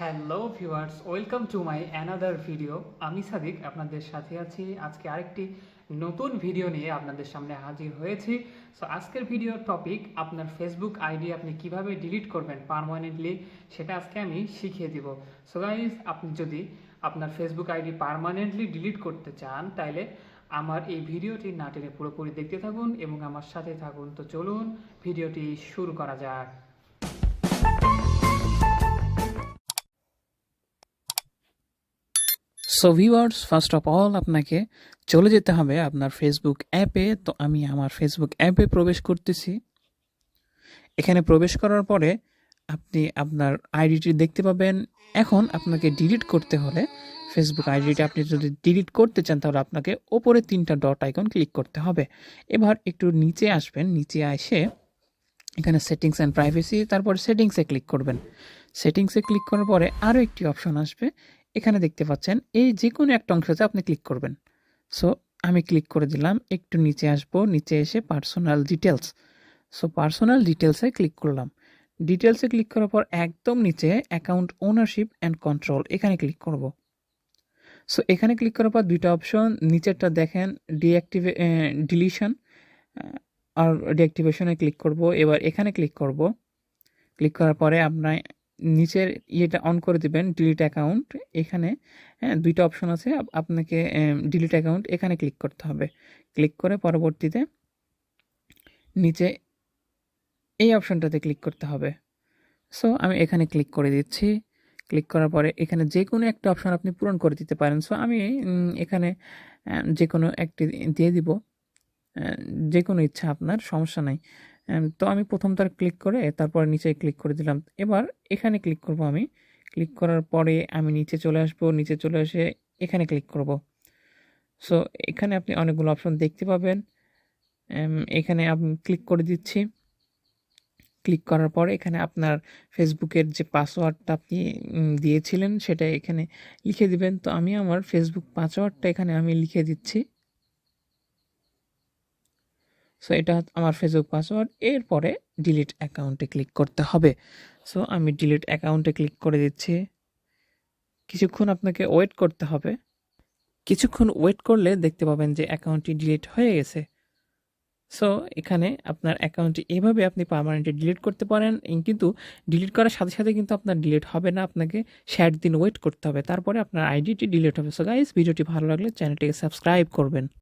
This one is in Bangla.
Hello viewers welcome to my another video আমি সাদিক, আপনাদের সাথে আছি। আজকে আরেকটি নতুন ভিডিও নিয়ে আপনাদের সামনে হাজির হয়েছি। সো আজকের ভিডিওর টপিক আপনার ফেসবুক আইডি আপনি কীভাবে ডিলিট করবেন পারমানেন্টলি সেটা আজকে আমি শিখিয়ে দিব। সো গাইজ আপনি যদি আপনার ফেসবুক আইডি পারমানেন্টলি ডিলিট করতে চান, তাইলে আমার এই ভিডিওটি না টেনে পুরোপুরি দেখতে থাকুন এবং আমার সাথে থাকুন। তো চলুন ভিডিওটি শুরু করা যাক। So viewers first of all আপনাকে চলে যেতে হবে আপনার ফেসবুক অ্যাপে। তো আমি আমার ফেসবুক অ্যাপে প্রবেশ করতেছি। এখানে প্রবেশ করার পরে আপনি আপনার আইডিটি দেখতে পাবেন। এখন আপনাকে ডিলিট করতে হলে ফেসবুক আইডিটা আপনি যদি ডিলিট করতে চান, তাহলে আপনাকে ওপরে তিনটা ডট আইকন ক্লিক করতে হবে। এবার একটু নিচে আসবেন, নিচে এসে এখানে সেটিংস অ্যান্ড প্রাইভেসি তারপর সেটিংসে ক্লিক করবেন। সেটিংসে ক্লিক করার পরে আরও একটি অপশন আসবে। এখানে দেখতে পাচ্ছেন, এই যে কোনো একটা অংশতে আপনি ক্লিক করবেন। সো আমি ক্লিক করে দিলাম, একটু নিচে আসব, নিচে এসে পার্সোনাল ডিটেলস সো পার্সোনাল ডিটেলসে ক্লিক করলাম। ডিটেলসে ক্লিক করার পর একদম নিচে অ্যাকাউন্ট ওনারশিপ অ্যান্ড কন্ট্রোল এখানে ক্লিক করব। সো এখানে ক্লিক করার পর দুইটা অপশন নিচেরটা দেখেন ডিঅ্যাক্টিভে ডিলিশন আর ডিঅ্যাক্টিভেশনে ক্লিক করব। এবার এখানে ক্লিক করব। ক্লিক করার পরে আপনার নিচের ইয়েটা অন করে দিবেন ডিলিট অ্যাকাউন্ট এখানে হ্যাঁ দুইটা অপশন আছে আপনাকে ডিলিট অ্যাকাউন্ট এখানে ক্লিক করতে হবে। ক্লিক করে পরবর্তীতে নিচে এই অপশনটাতে ক্লিক করতে হবে। সো আমি এখানে ক্লিক করে দিচ্ছি। ক্লিক করার পরে এখানে যে কোনো একটা অপশন আপনি পূরণ করে দিতে পারেন। সো আমি এখানে যে কোনো একটি দিয়ে দিব। যে কোনো ইচ্ছা আপনার, সমস্যা নাই। তো আমি প্রথমটার ক্লিক করে তারপর নিচে ক্লিক করে দিলাম। এবার এখানে ক্লিক করব আমি। ক্লিক করার পরে আমি নিচে চলে আসব, নিচে চলে এসে এখানে ক্লিক করব। সো এখানে আপনি অনেকগুলো অপশন দেখতে পাবেন। এখানে আমি ক্লিক করে দিচ্ছি। ক্লিক করার পরে এখানে আপনার ফেসবুকের যে পাসওয়ার্ডটা আপনি দিয়েছিলেন সেটা এখানে লিখে দিবেন। তো আমি আমার ফেসবুক পাসওয়ার্ডটা এখানে আমি লিখে দিচ্ছি। সো এটা আমার ফেসবুক পাসওয়ার্ড এরপরে ডিলিট অ্যাকাউন্টে ক্লিক করতে হবে। সো আমি ডিলিট অ্যাকাউন্টে ক্লিক করে দিচ্ছি। কিছুক্ষণ আপনাকে ওয়েট করতে হবে। কিছুক্ষণ ওয়েট করলে দেখতে পাবেন যে অ্যাকাউন্টটি ডিলিট হয়ে গেছে। সো এখানে আপনার অ্যাকাউন্টটি এভাবে আপনি পার্মানেন্টলি ডিলিট করতে পারেন। কিন্তু ডিলিট করার সাথে সাথে কিন্তু আপনার ডিলিট হবে না। আপনাকে ষাট দিন ওয়েট করতে হবে। তারপরে আপনার আইডিটি ডিলিট হবে। সো গাইস ভিডিওটি ভালো লাগলে চ্যানেলটিকে সাবস্ক্রাইব করবেন।